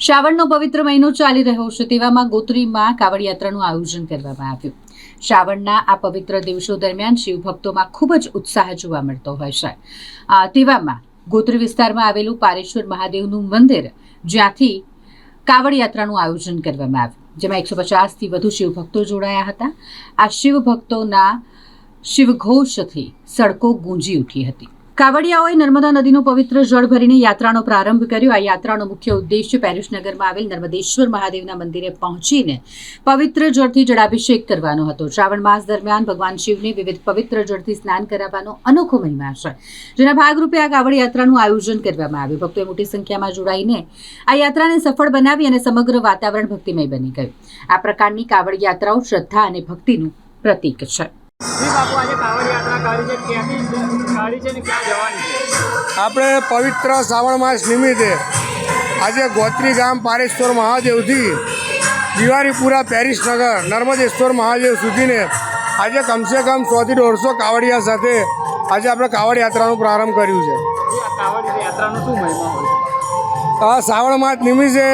શ્રાવણનો પવિત્ર મહિનો ચાલી રહ્યો છે તેવામાં ગોત્રીમાં કાવડ યાત્રાનું આયોજન કરવામાં આવ્યું. શ્રાવણના આ પવિત્ર દિવસો દરમિયાન શિવ ભક્તોમાં ખૂબ જ ઉત્સાહ જોવા મળતો હોય છે. તેવામાં ગોત્રી વિસ્તારમાં આવેલું પારેશ્વર મહાદેવનું મંદિર, જ્યાંથી કાવડ યાત્રાનું આયોજન કરવામાં આવ્યું. જેમાં એકસો પચાસથી વધુ શિવભક્તો જોડાયા હતા. આ શિવભક્તોના શિવઘોષથી સડકો ગુંજી ઉઠી હતી. કાવડિયાઓએ નર્મદા નદીનું પવિત્ર જળ ભરીને યાત્રાનો પ્રારંભ કર્યો. આ યાત્રાનો મુખ્ય ઉદ્દેશ્ય પેરિસનગરમાં આવેલ નર્મદેશ્વર મહાદેવના મંદિરે પહોંચીને પવિત્ર જળથી જળાભિષેક કરવાનો હતો. શ્રાવણ માસ દરમિયાન ભગવાન શિવને વિવિધ પવિત્ર જળથી સ્નાન કરાવવાનો અનોખો મહિમા છે, જેના ભાગરૂપે આ કાવડ યાત્રાનું આયોજન કરવામાં આવ્યું. ભક્તોએ મોટી સંખ્યામાં જોડાઈને આ યાત્રાને સફળ બનાવી અને સમગ્ર વાતાવરણ ભક્તિમય બની ગયું. આ પ્રકારની કાવડ યાત્રાઓ શ્રદ્ધા અને ભક્તિનું પ્રતીક છે. આપણે પવિત્ર શ્રાવણ માસ નિમિત્તે આજે ગોત્રી ગામ પારેશ્વર મહાદેવથી દિવાળીપુરા પેરિસનગર નર્મદેશ્વર મહાદેવ સુધીને આજે કમસે કમ સોથી દોઢસો કાવડિયા સાથે આજે આપણે કાવડ યાત્રાનું પ્રારંભ કર્યું છે. શ્રાવણ માસ નિમિત્તે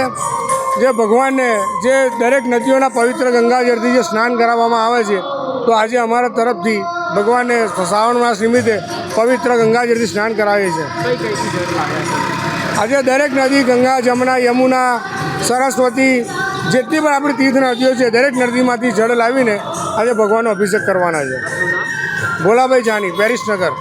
જે ભગવાનને જે દરેક નદીઓના પવિત્ર ગંગાજળથી જે સ્નાન કરાવવામાં આવે છે તો આજે અમારા તરફથી ભગવાનને શ્રાવણ માસ નિમિત્તે પવિત્ર ગંગાજળથી સ્નાન લાગ્યા છે આજે દરેક નદી, ગંગા, જમના, યમુના, સરસ્વતી જેટલી પણ આપણી તીર્થ નદીઓ છે, દરેક નદીમાંથી જળ લાવીને આજે ભગવાનનો અભિષેક કરવાના છે. ભોલાભાઈ જાની, પેરિસનગર.